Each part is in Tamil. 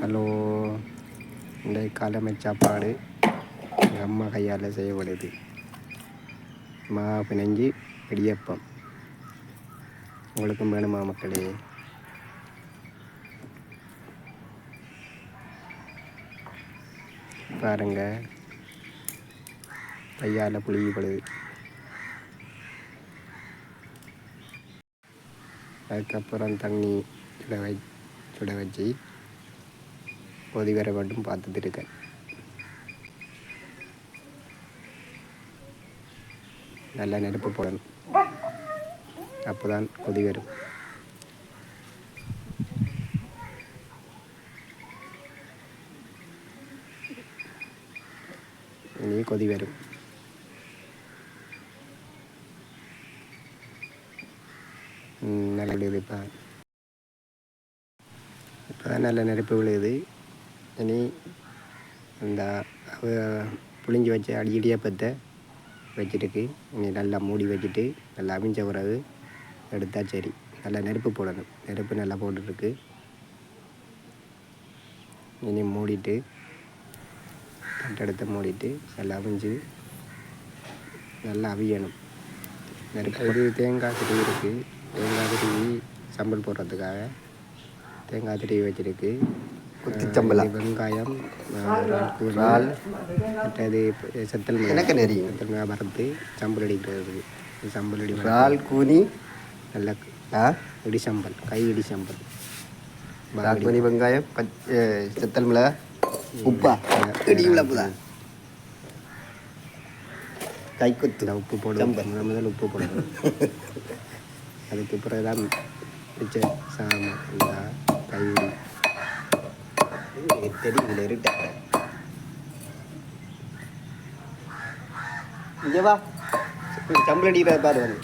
ஹலோ. இந்த காலமை சாப்பாடு. எங்கள் அம்மா கையால் செய்யப்படுது. மா பிணைஞ்சு இடியப்பம். உங்களுக்கும் வேணுமா மக்களே? பாருங்க. கையால் புளியப்படுது. அதுக்கப்புறம் தண்ணி சுட வை சுட வச்சு கொதி மட்டும் பார்த்துட்டு இருக்கேன் நல்லா நெருப்பு போடணும். அப்போ தான் கொதி வரும். இனி கொதி வரும். ம், நல்லா விழுது இப்போ. இப்போ தான் இனி அந்த புழிஞ்சி வச்ச அடி இடியப்பத்தை வச்சுருக்கு. இனி நல்லா மூடி வச்சுட்டு நல்லா அவிஞ்ச பிறகு எடுத்தா சரி. நல்லா நெருப்பு போடணும். நெருப்பு நல்லா போட்டுருக்கு. இனி மூடிட்டு தட்டெடுத்து மூடிட்டு நல்லா அவிஞ்சு நல்லா அவியணும். நெருப்பு ஒரு தேங்காய் திருவி இருக்குது தேங்காய் திருவி சம்பல் போடுறதுக்காக தேங்காய் திருவி வச்சுருக்கு. குத்துச்சம்பலா. அஹ் வெங்காயம் இறால். மற்றது செத்தல். எனக்கு தெரியும். செத்தல் மிளகாய் வறுத்து சம்பல் அடிக்கிறதுக்கு இது சம்பல் அடி இறால் கூனி நல்ல இடி சம்பல் கை இடி சம்பல் கூனி வெங்காயம் செத்தல் மிளகா உப்பா இடி விளப்புதா கைக்குத்து இந்த உப்பு போடுவோம் சம்பல். முதல் முதல் உப்பு போடணும் அதுக்கு பிறகு தான் மிச்ச சாமான் கைவிடி தெரியுது இருட்ட. இங்கே வா. சம்பளம் அடிக்கிற பாரு வந்து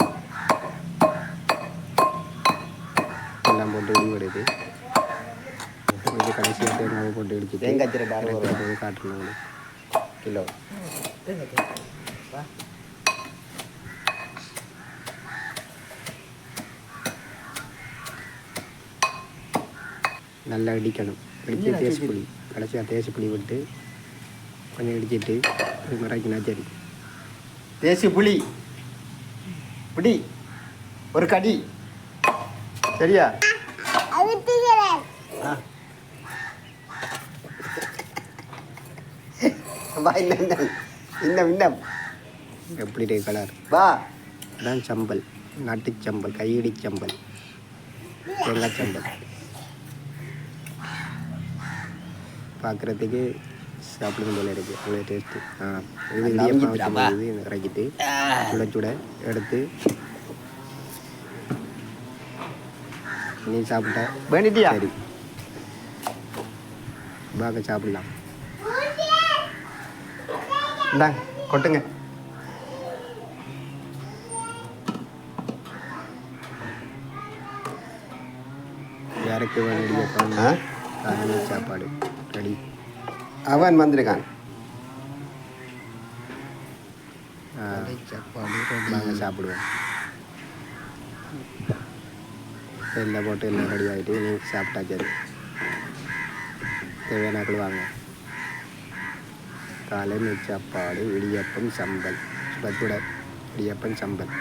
எல்லாம் போட்டு இது கடைசியாக தேங்காய் போட்டு இடிச்சிட்டு தேங்காய் பாரு காட்டணும். கிலோ. நல்லா இடிக்கணும். இடிச்சு தேசி புளி. கடைசியாக தேசி புளி விட்டு கொஞ்சம் இடிச்சிட்டு இது மறைக்கினா சரி தேசி புளி. புடி. ஒரு கடி. சரியா. வா இன்னும் இன்னும். இன்னும் எப்படி கலர்? வா. அதான் சம்பல். நாட்டுச் சம்பல் கையிடி சம்பல். தேங்காய் சம்பல். பார்க்குறதுக்கு சாப்பிடுறது போல இருக்குது அவ்வளோ டேஸ்ட்டு ஆ இது இடியப்பம் இது இறக்கிட்டு சுட சுட எடுத்து நீ சாப்பிட்டா வேண்டிட்டியா? சரி. வாங்க சாப்பிடலாம். இந்தாங்க கொட்டுங்க. யாருக்கு? காலையில சாப்பாடு. அடி அவன் வந்திருக்கான். சாப்பாடு வாங்க சாப்பிடுவோம். எல்லாம் போட்டு எல்லாம் ரெடி ஆகிட்டு நீ சாப்பிட்டா சரி. தேவையானாக்கள் வாங்க. காலை சாப்பாடு இடியப்பம் சம்பல். பத்துட இடியப்பம் சம்பல்.